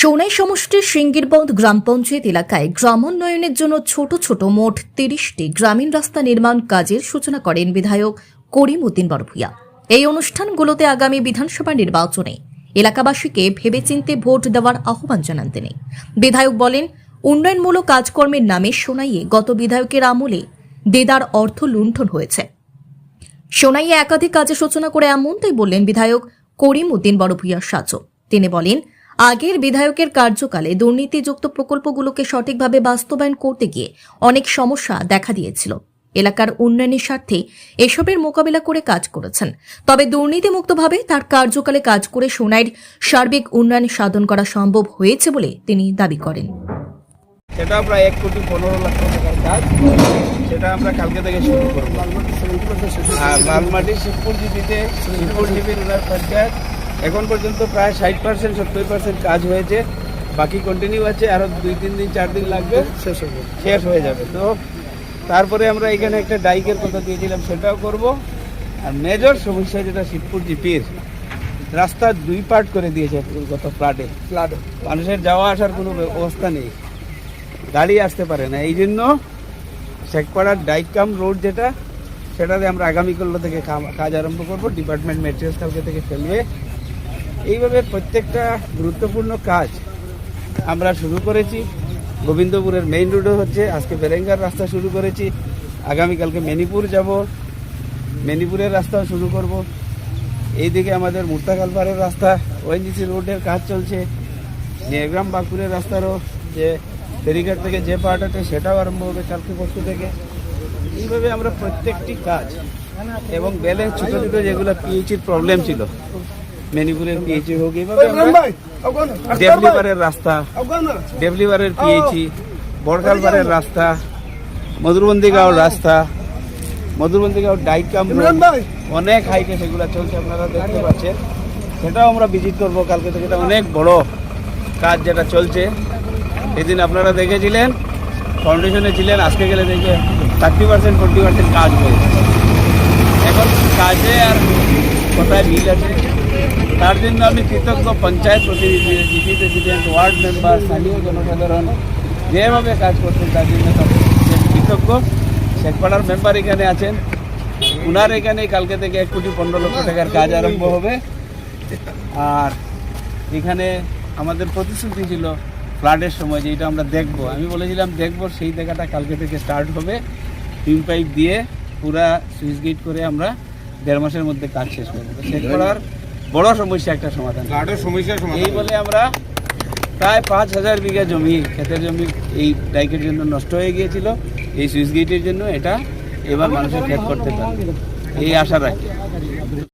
সোনাই সমষ্টির সিঙ্গিরবন্ধ গ্রাম পঞ্চায়েত এলাকায় গ্রামোন্নয়নের জন্য ছোট ছোট মোট তিরিশটি গ্রামীণ রাস্তা নির্মাণ কাজের সূচনা করেন বিধায়ক করিম উদ্দিন বড়ভূয়া এই অনুষ্ঠানগুলোতে আগামী বিধানসভা নির্বাচনে এলাকাবাসীকে ভেবেচিন্তে ভোট দেওয়ার আহ্বান জানান তিনি। বিধায়ক বলেন, উন্নয়নমূলক কাজকর্মের নামে সোনাইয়ে গত বিধায়কের আমলে দেদার অর্থ লুণ্ঠন হয়েছে। সোনাইয়ে একাধিক কাজের সূচনা করে এমনটাই বললেন বিধায়ক করিম উদ্দিন বড়ভূয়ার সাজো তিনি বলেন আগের বিধায়কের কার্যকালে দুর্নীতিযুক্ত প্রকল্পগুলোকে সঠিকভাবে বাস্তবায়ন করতে গিয়ে অনেক সমস্যা দেখা দিয়েছিল। এলাকার উন্নয়নের স্বার্থে এসবের মোকাবিলা করে কাজ করেছেন। তবে দুর্নীতিমুক্তভাবে তার কার্যকালে কাজ করে সোনাইয়ের সার্বিক উন্নয়ন সাধন করা সম্ভব হয়েছে বলে তিনি দাবি করেন। সেটা প্রায় এক কোটি পনেরো লাখ টাকার কাজ। সেটা আমরা কালকে থেকে শুরু করব। আর লালমাটি শিবপুর জিপিতে শিবপুর জিপির পঞ্চায়েত এখন পর্যন্ত প্রায় ষাট পার্সেন্ট সত্তর পার্সেন্ট কাজ হয়েছে। বাকি কন্টিনিউ আছে আরও দুই তিন দিন চার দিন লাগবে। শেষ হবে শেষ হয়ে যাবে। তো তারপরে আমরা এখানে একটা ডাইকের কথা দিয়েছিলাম সেটাও করব। আর মেজর সমস্যা যেটা শিবপুর জিপির। রাস্তা দুই পার্ট করে দিয়েছে গত ফ্লাডে ফ্লাড মানুষের যাওয়া আসার কোনো ব্যবস্থা নেই। গাড়ি আসতে পারে না। এই জন্য শেখপাড়ার ডাইকাম রোড যেটা সেটাতে আমরা আগামীকাল থেকে কাজ আরম্ভ করব। ডিপার্টমেন্ট মেটেরিয়ালস কালকে থেকে ফেলবে। এইভাবে প্রত্যেকটা গুরুত্বপূর্ণ কাজ আমরা শুরু করেছি। গোবিন্দপুরের মেইন রোডও হচ্ছে, আজকে বেরেঙ্গার রাস্তা শুরু করেছি। আগামীকালকে মেনিপুর যাব। মেনিপুরের রাস্তাও শুরু করব। এইদিকে আমাদের মুর্তাকালপাড়ের রাস্তা ওএনজিসি রোডের কাজ চলছে। নিয়াগ্রাম বাঁকুড়ের রাস্তারও যে ফেরিঘাট থেকে যে আছে, সেটাও আরম্ভ হবে কালকে পরশু থেকে। এইভাবে আমরা প্রত্যেকটি কাজ এবং ব্যালেন্স ছোটো ছোটো যেগুলো পিএইচির প্রবলেম ছিল মেনিপুরের পিএইচি হোক এইভাবে ডেভলিভারের রাস্তা। ডেভলিভারের পিএইচি বড়কালপাড়ের রাস্তা। মধুরবন্দিগাঁও রাস্তা। মধুরবন্দিগাঁও ডাইকাম অনেক হাইটে সেগুলো চলছে আপনারা দেখতে পাচ্ছেন। সেটাও আমরা ভিজিট করব কালকে থেকে। এটা অনেক বড় কাজ যেটা চলছে। সেদিন আপনারা দেখেছিলেন ফাউন্ডেশনে ছিলেন আজকে গেলে দেখে থার্টি পার্সেন্ট ফোর্টি পার্সেন্ট কাজ হয়েছে এখন কাজে আর কোথায় মিল আছে? তার জন্য আমি কৃতজ্ঞ পঞ্চায়েত প্রতিনিধি জিপি প্রেসিডেন্ট ওয়ার্ড মেম্বার স্থানীয় জনসাধারণ যেভাবে কাজ করছেন তার জন্য কৃতজ্ঞ শেখপাড়ার মেম্বার এখানে আছেন উনার এখানে কালকে থেকে এক কোটি পনেরো লক্ষ টাকার কাজ আরম্ভ হবে আর এখানে আমাদের প্রতিশ্রুতি ছিল ফ্লাডের সময় যেটা আমরা দেখব আমি বলেছিলাম দেখব সেই দেখাটা কালকে থেকে স্টার্ট হবে টিম পাইপ দিয়ে পুরা সুইচ গেট করে আমরা দেড় মাসের মধ্যে কাজ শেষ করব শেষ করার বড় সমস্যা একটা সমাধান। এই বলে আমরা প্রায় পাঁচ হাজার বিঘা জমি ক্ষেতের জমি এই ডাইকের জন্য নষ্ট হয়ে গিয়েছিল। এই সুইচ গেটের জন্য এটা এবার মানুষের ক্ষেত করতে পারে এই আশা রাখি।